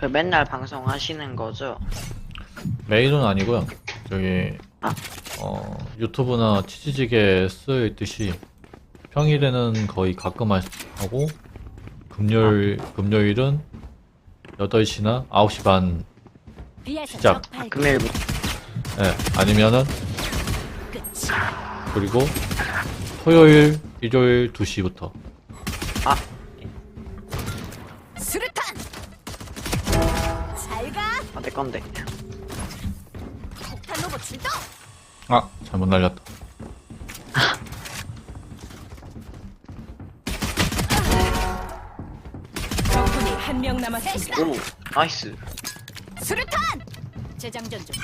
그 맨날 방송하시는 거죠? 메일은 아니고요. 저기 아. 어, 유튜브나 치즈직에 쓰여 있듯이 평일에는 거의 가끔 하- 하고 금요일 금요일은 8시나 9시 반 시작. 적 발견. 금요일부터 예, 아니면은. 그리고 토요일, 일요일 2시부터 잘못 날렸다. 적군이 한 명 남았습니다. 오, 나이스. 수류탄. 재장전 중.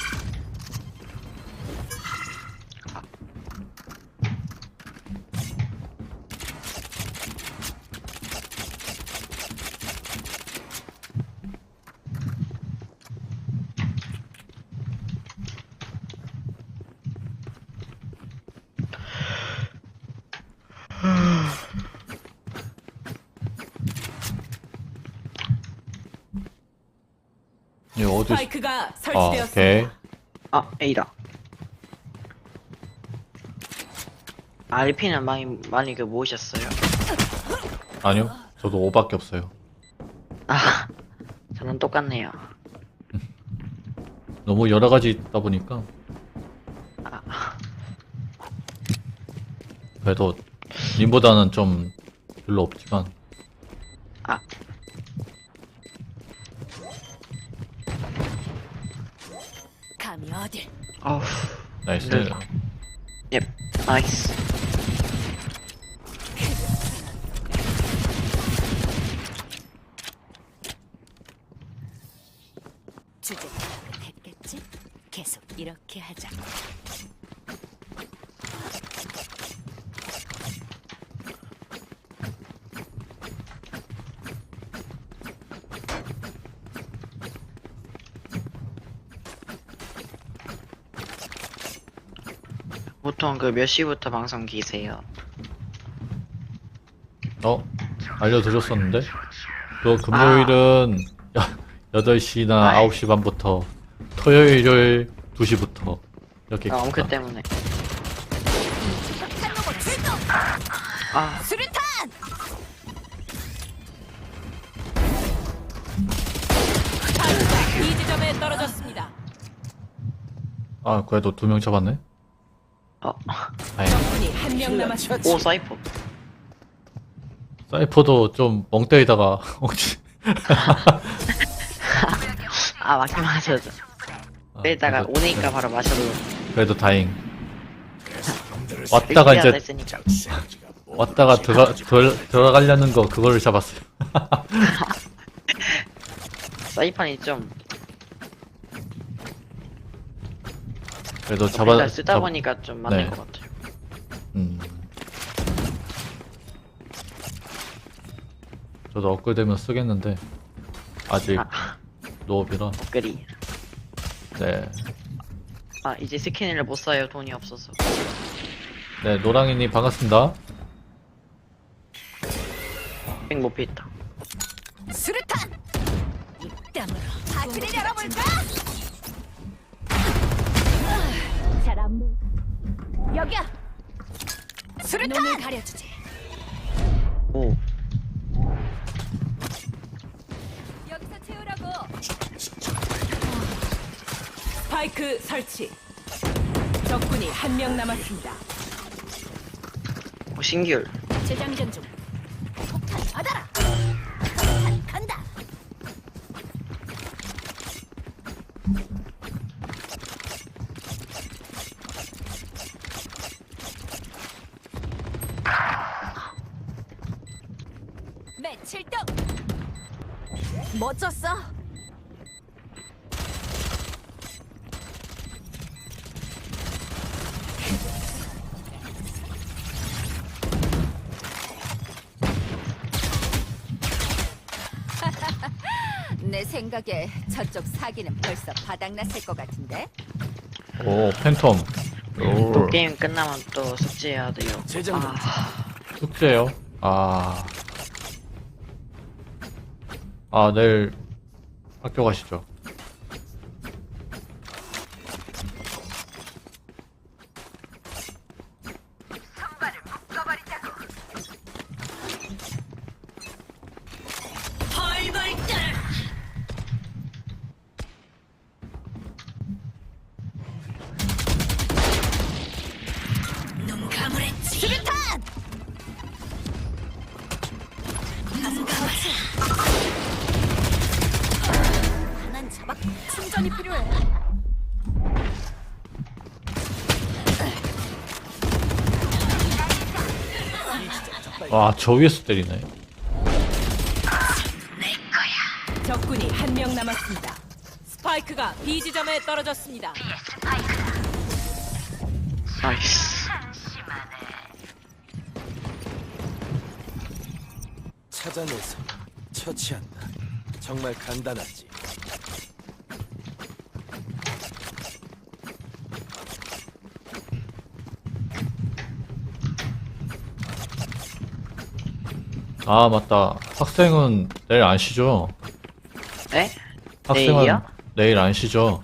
이 어디? 스파이크가 아 설치되었습니다. 오케이. 아, A다. RP는 많이, 많이 그 모으셨어요? 아니요, 저도 5밖에 없어요. 아, 저는 똑같네요. 너무 여러 가지 있다 보니까 아, 그래도 님보다는 좀 별로 없지만 아, 나이스. 힘들다. 예, 나이스. 주제 파악은 됐겠지? 계속 이렇게 하자. 보통 그 몇 시부터 방송 기세요? 어? 알려드렸었는데? 그 금요일은 여 8시나 아이. 9시 반부터 토요일, 일요일 2시부터 이렇게 아, 엄크 있다. 때문에. 폭탄 로봇 출동. 아, 수류탄. 이 지점에 떨어졌습니다. 아 그래도 두 명 잡았네? 어, 아니 적군이 한 명 남았습니다. 오, 사이퍼. 사이퍼도 좀 멍 때리다가 혹시 아, 맞긴 맞아요. 빼다가 그래도- 오니까 바로 마셔도. 그래도 다행 왔다가 이제. 왔다가 들어가, 들, 들어가려는 거 그거를 잡았어요 사이판이 좀 그래도 잡아 일단 쓰다 잡- 보니까 좀 맞는 네. 것 같아요. 음. 저도 업글되면 쓰겠는데 아직 아, 노업이라 그리. 네. 아, 이제 스킨을 못 사요. 돈이 없어서. 네 노랑이님 반갑습니다 백 못피 있다. 수류탄. 입담으로 파티를 열어볼까? 사람 여기야. 수류탄. 눈을 가려주지. 오, 여기서 채우라고. 스파이크 설치. 적군이 한 명 남았습니다. 오 신기울. 재장전 중. 멋졌어. 내 생각에 저쪽 사기는 벌써 바닥났을 것 같은데. 오 팬텀 또 오 게임 끝나면 또 숙제해야 돼요. 아, 숙제요 아... 아 내일 학교 가시죠. 저 위에서 때리네. 적군이 한 명 남았습니다. 스파이크가 B 지점에 떨어졌습니다. 나이스. 찾아내서 처치한다. 정말 간단하지. 아, 맞다. 학생은 내일 안 쉬죠? 네? 학생은 내일이요? 내일 안 쉬죠?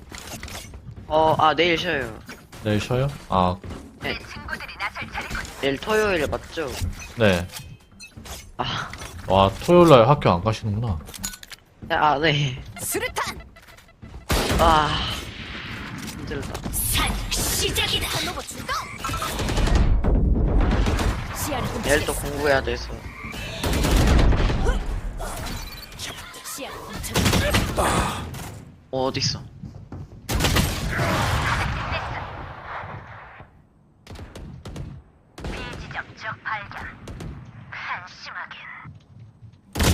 어, 아, 내일 쉬어요. 내일 쉬어요? 아, 내일 토요일 맞죠? 네. 아, 와, 토요일 날 학교 안 가시는구나. 네, 아, 네. 수류탄! 아, 힘들다. 시작이다. 로봇 출동! 시야를 내일 또. 공부해야 돼서. 어, 어딨어?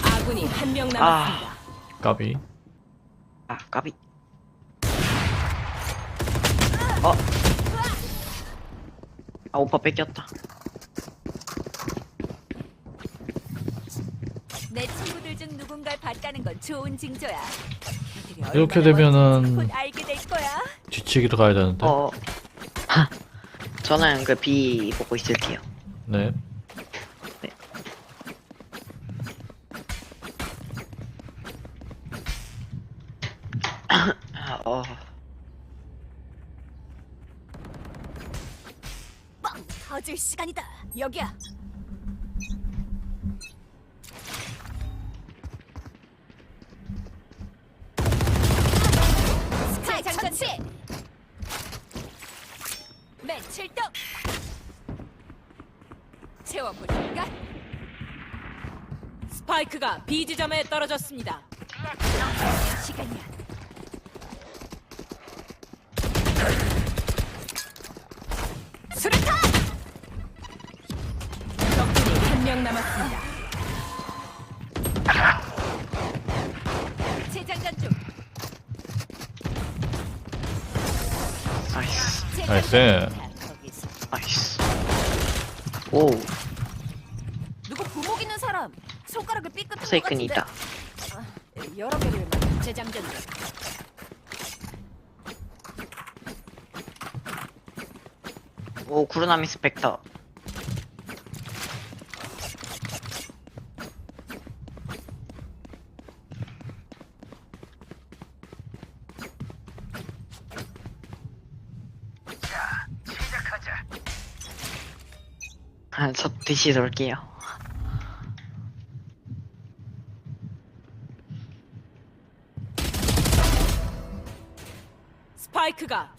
아군이 한 명 남았습니다. 까비. 아, 까비. 어? 아, 오빠 뺏겼다. 내 친구들 중 누군가를 봤다는 건 좋은 징조야. 이렇게 얼마나 되면은- 멋진지 곧 알게 될 거야. 뒤치기로 가야 되는데. 어. 하, 저는 그 B 보고 있을게요. 네. 아, 어. 빵 터질 시간이다. 여기야. 스파이크가 B 지점에 떨어졌습니다. 시간이야. 수류탄! 적군이 한 명 남았습니다. 재장전 중. 나이스. 나이스. 거기서. 나이스. 오, 손가락을 삐끗한 것 세이큰이 같은데 있다. 아, 여러 개를 재장전 중 오, 구르나미 스펙터. 아, 저 DC 돌게요.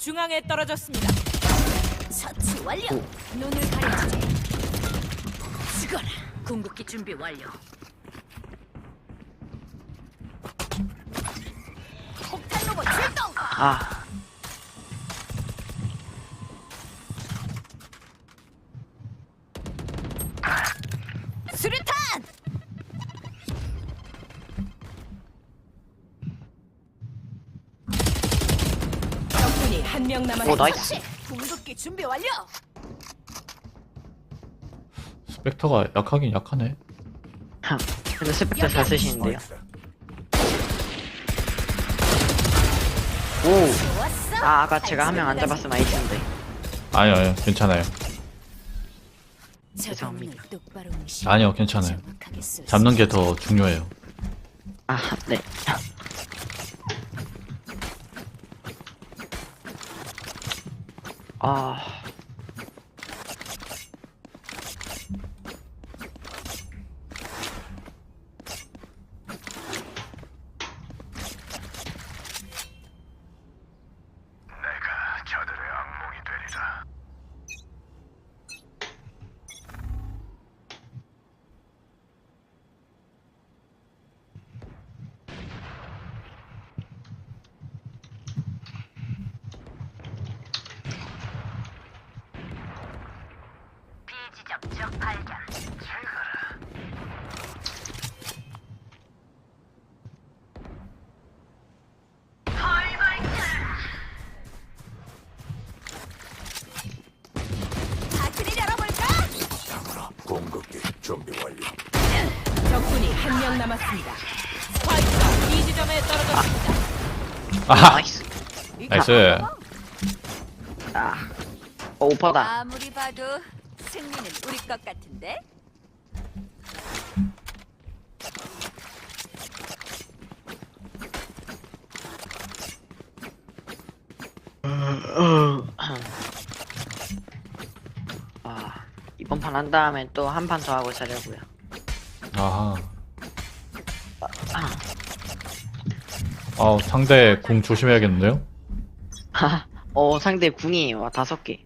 중앙에 떨어졌습니다. 처치 완료. 눈을 가려주지. 죽어라. 궁극기 준비 완료. 폭탄 로봇 출동! 아, 명 오, 남았습니다. 나이스. 궁극기 준비 완료 스펙터가 약하긴 약하네. 근데 스펙터 잘 쓰시는데요. 오, 좋았어 아, 아까 제가 한 명 안 잡았으면 아이스인데. 아니요, 아니요. 괜찮아요. 죄송합니다. 아니요, 괜찮아요. 잡는 게 더 중요해요. 아, 네. 아. 내가 저들의 악몽이 되리라. 비지적 적 발견. 제거라. 바트를 열어볼까? 공격기 준비 완료. 적군이 한 명 남았습니다. 스파이크가 B 지점에 떨어졌습니다. 아하! 나이스. 나이스. 아. 어, 오퍼다. 아무리 봐도 승리는 우리 것 같은데? 아. 이번 판 한 다음에 또 한 판 더 하고 자려고요. 아하. 아 상대 궁 조심해야겠는데요? 어, 상대 궁이에요. 와, 다섯 개.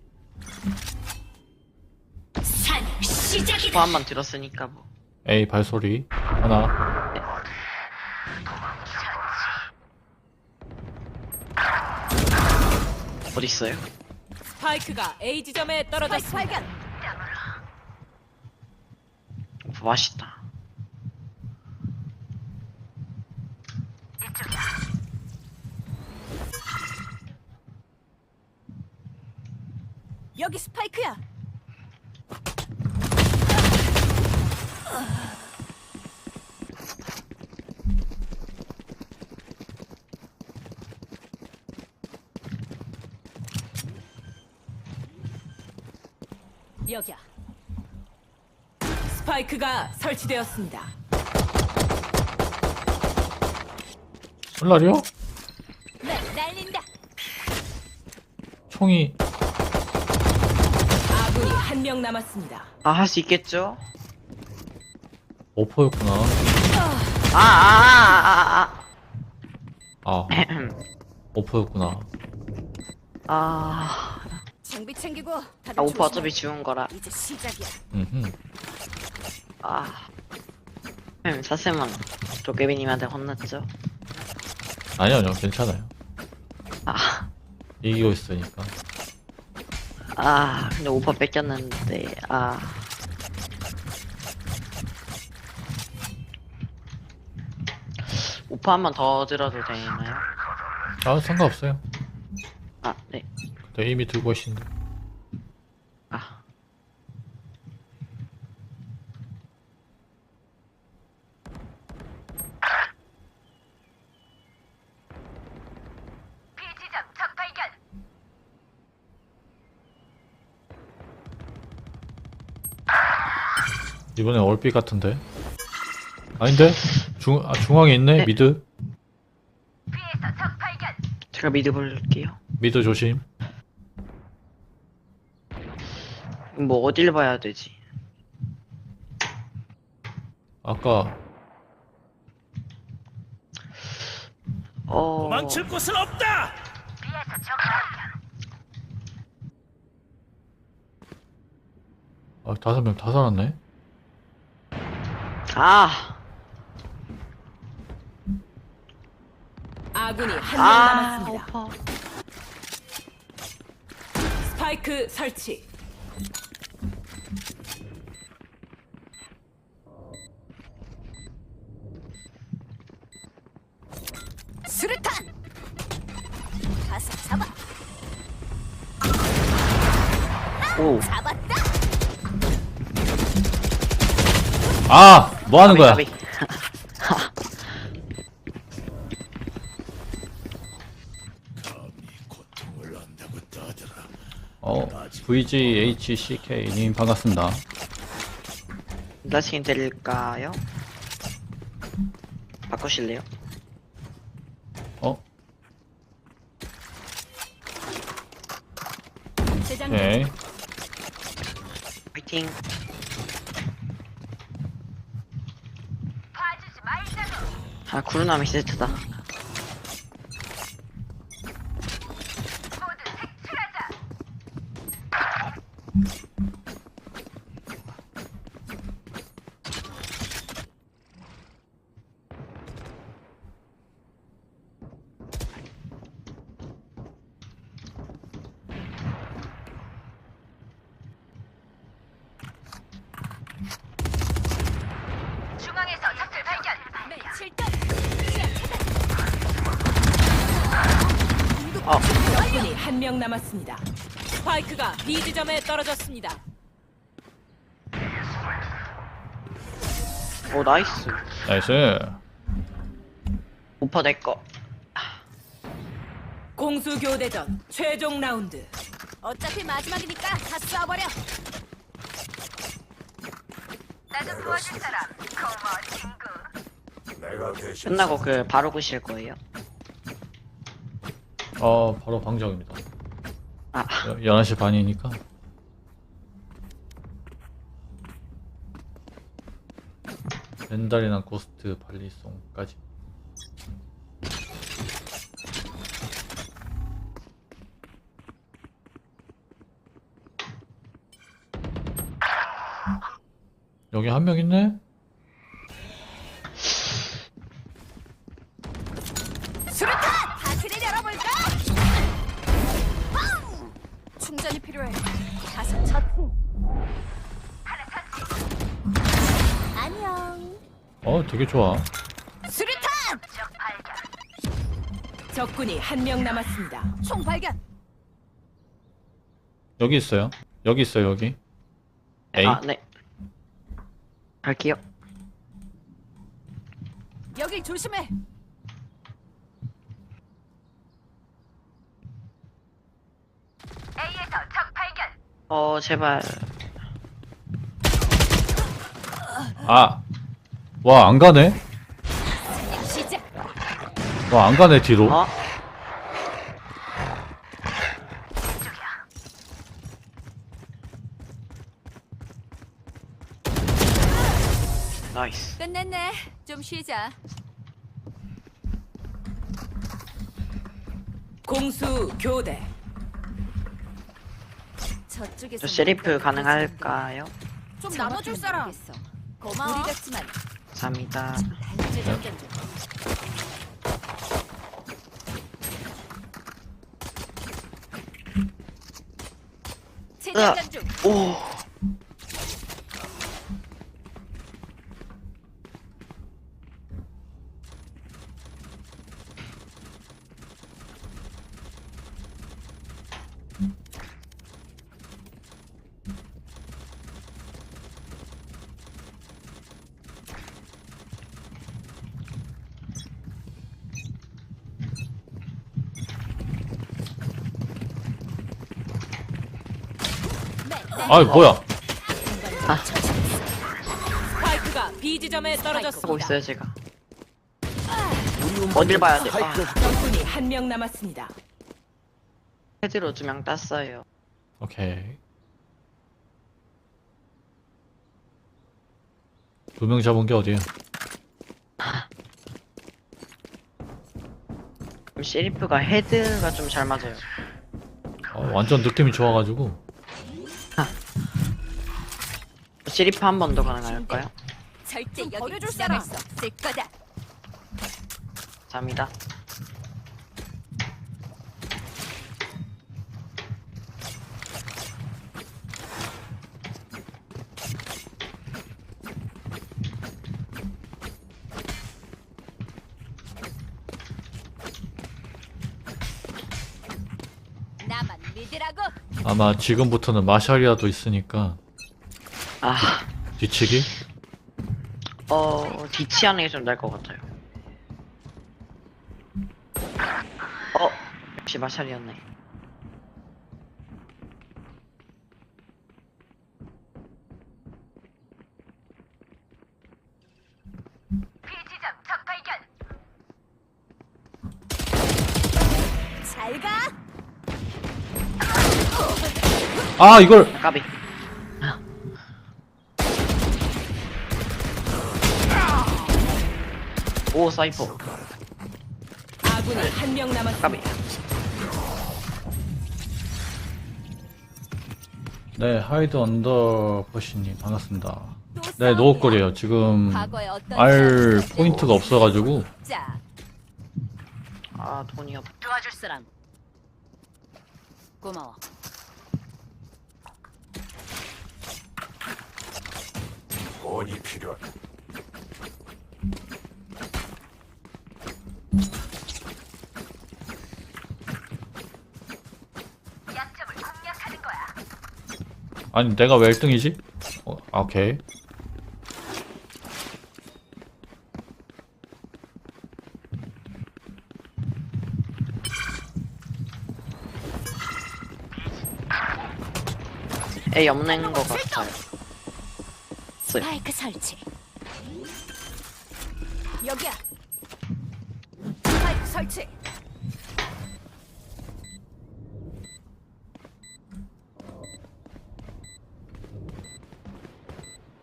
포함만 들었으니까 뭐. A 발소리 하나 어디 있어요? 스파이크가 A 지점에 떨어졌습니다. 맛있다. 여기 스파이크야. 여기야. 스파이크가 설치되었습니다. 솔라리요? 네, 날린다. 총이 한 명 남았습니다. 아, 할 수 있겠죠? 오퍼였구나 아, 아, 아, 아, 아 아. 오퍼였구나 아, 장비 챙기고 다들 아 오빠 조심해. 어차피 지운 거라. 이제 시작이야. 음흠. 아. 음, 사세만 도깨비님한테 혼났죠? 아니요 아니요 괜찮아요 아, 이기고 있으니까 아, 근데 오빠 뺏겼는데, 아. 오빠 한 번 더 들어도 되나요? 아 상관없어요 아, 네. 근데 이미 들고 계신데 아. 비지적 적 발견. 이번에 얼빛 같은데 아닌데? 중, 아, 중앙에 있네 네. 미드. 제가 믿어볼게요. 미드 조심 뭐, 어딜 봐야 되지? 아까 어. 곳은 없다. 아, 다섯 명 다 살았네 아! 아군이 한 명 아, 남았습니다. 오빠. 스파이크 설치. 수류탄. 가서 잡아. 오. 잡았다. 아! 뭐 하는 거야. 어 VGHCK님 반갑습니다 다시 드릴까요? 바꾸실래요? 어? 오케이. 파이팅. 봐주지 말자고. 아 구루나미 세트다. 모두 색출하자. 중앙에서 적들 발견. 네, 7점. 어 적군이 한 명 남았습니다. 스파이크가 B 지점에 떨어졌습니다. 오 나이스. 나이스. 오퍼 내 거. 공수 교대전 최종 라운드. 어차피 마지막이니까 다 쏴버려. 나좀 도와줄 사람. 고마워 친구. 내가 대신 끝나고 그 바로 구실 거예요. 어, 바로 방정입니다. 아 11시 반이니까. 렌달이나 고스트 발리송까지. 여기 한 명 있네? 어, 되게 좋아. 수류탄! 적 발견. 적군이 한 명 남았습니다. 총 발견. 여기 있어요. 여기 있어요, 여기. 에이. 아 네. 갈게요. 여길 조심해. A에서 적 발견. 어 제발. 아! 와, 안 가네? 와, 안 가네, 뒤로. 어? 나이스. 끝냈네. 좀 쉬자. 공수 교대. 저쪽에서 저 셰리프 가능할까요? 좀 나눠줄 사람. 고마워. 우리 같지만 감사합니다. 중. 오. 아이, 뭐야. 스파이크가 B 지점에 하고 떨어졌습니다. 있어요 제가. 어딜 봐야 돼? 아, 적군이 한 명 남았습니다. 헤드로 두 명 땄어요. 오케이. 두 명 잡은 게 어디야? 그럼 셰리프가 헤드가 좀 잘 맞아요. 어, 완전 느낌이 좋아가지고. 셰리프 한번 더 가능할까요? 절대 여기 버려줄 지나갈 사람. 수 없을 거다. 나만 믿으라고. 아마 지금부터는 마샬이라도 있으니까 아, 뒤치기? 어, 뒤치하는 게 좀 나을 것 같아요. 어, 역시 마샬이었네. 잘 가. 아 이걸 까비. 오 사이퍼. 아군이 한명 남았습니다. 네 하이드 언더 버시님 반갑습니다. 또 네. 노업거리에요. 지금 시련을 포인트가 없어가지고 자, 아 돈이 없. 도와줄 사람. 고마워. 돈이 필요하다. 약점을 공략하는 거야. 아니 내가 왜 1등이지? 어, 아, 오케이. A 없는 거 같아요. 쓰. 스파이크 설치. 여기야. 스파이크 설치.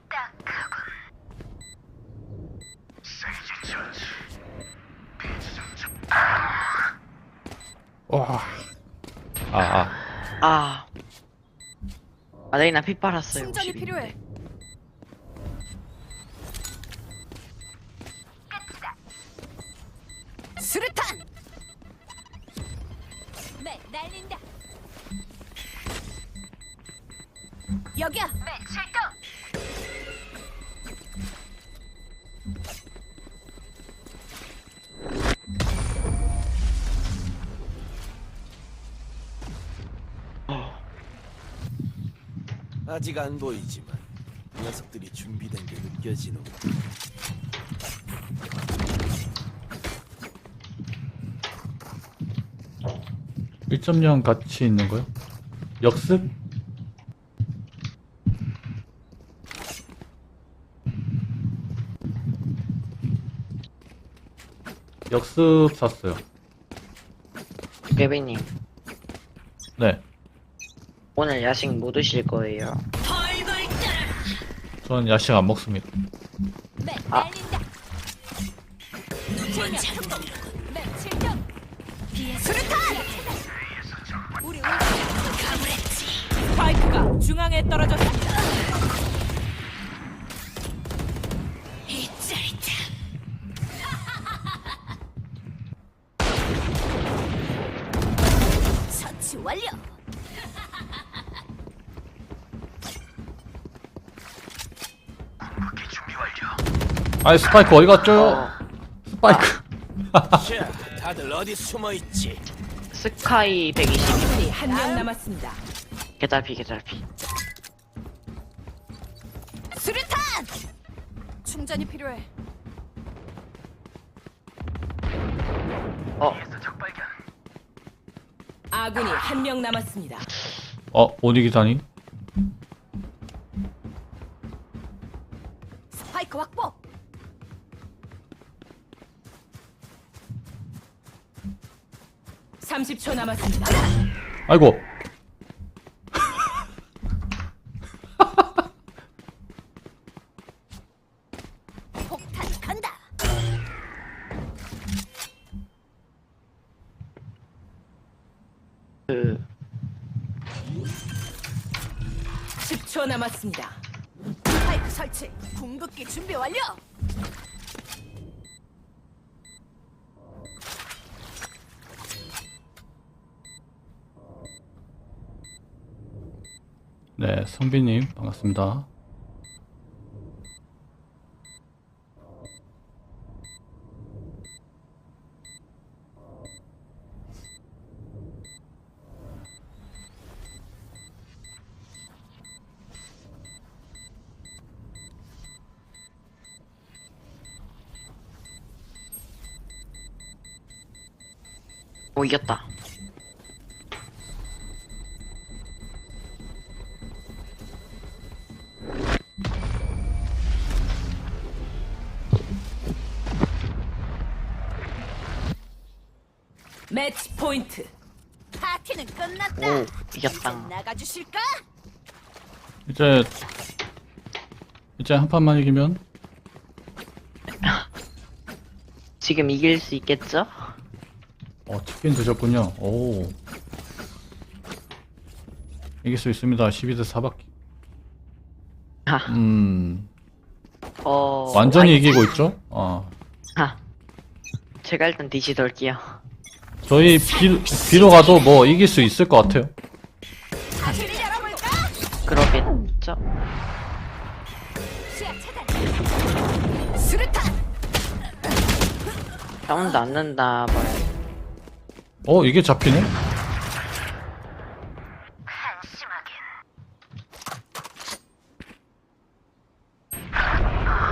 딱 하고. 와. 아, 아. 아. 아레이나 피 빨았어요. 충전이 52. 필요해. 아직 안 보이지만 녀석들이 준비된 게 느껴지는 1.0 같이 있는 거요? 역습? 역습 샀어요. 개비님 네. 오늘 야식 뭐 드실 거예요? 저는 야식 안 먹습니다. 네, 아. 스파이크가 중앙에 떨어졌습니다. 아이 스파이크 어디 갔죠? 어, 스파이크. 자, 다들 어디 숨어 있지? 스카이 120. 적군이 한 명 남았습니다. 개달피 개달피. 수류탄. 충전이 필요해. 어 아군이 한 명 남았습니다. 어, 오니 기사님? 30초 남았습니다. 아이고 네, 성빈님 반갑습니다. 오 이겼다. 포인트. 파 파티는 끝났다. 오 이겼다 나가 주실까? 이제 이제 한 판만 이기면 지금 이길 수 있겠죠? 어 치킨 드셨군요. 오 이길 수 있습니다. 12대 4바퀴. 아, 음 어 완전히 이기고 있죠? 아 아, 제가 일단 DC 돌게요 저희 비, 비로 가도 뭐 이길 수 있을 것 같아요. 그러겠죠? 안 난다 뭐 어 이게 잡히네? 한심하긴.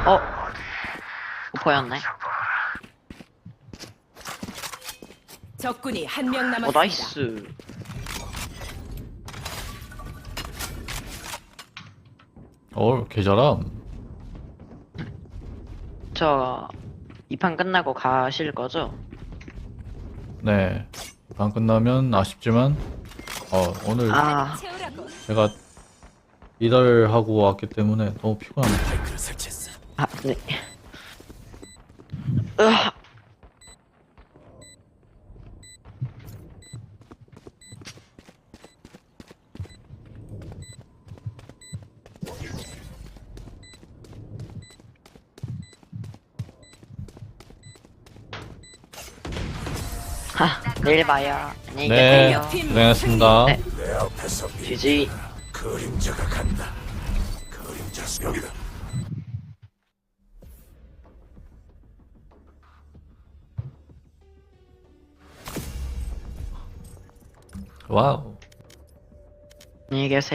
어? 보였네 적군이 한 명 어 남았습니다. 나이스 어 개잘함. 저 이 판 끝나고 가실 거죠? 네. 방 끝나면 아쉽지만 어 오늘 아 채우라고. 제가 일을 하고 왔기 때문에 너무 피곤합니다. 설치했어. 아, 네. 으아. 내일 봐요. 안녕히 네, 계세요. 고생하셨습니다. 네. 내 앞에서 비 GG. 그림자가 간다. 그림자 여기다. 와우. 안녕히 계세요.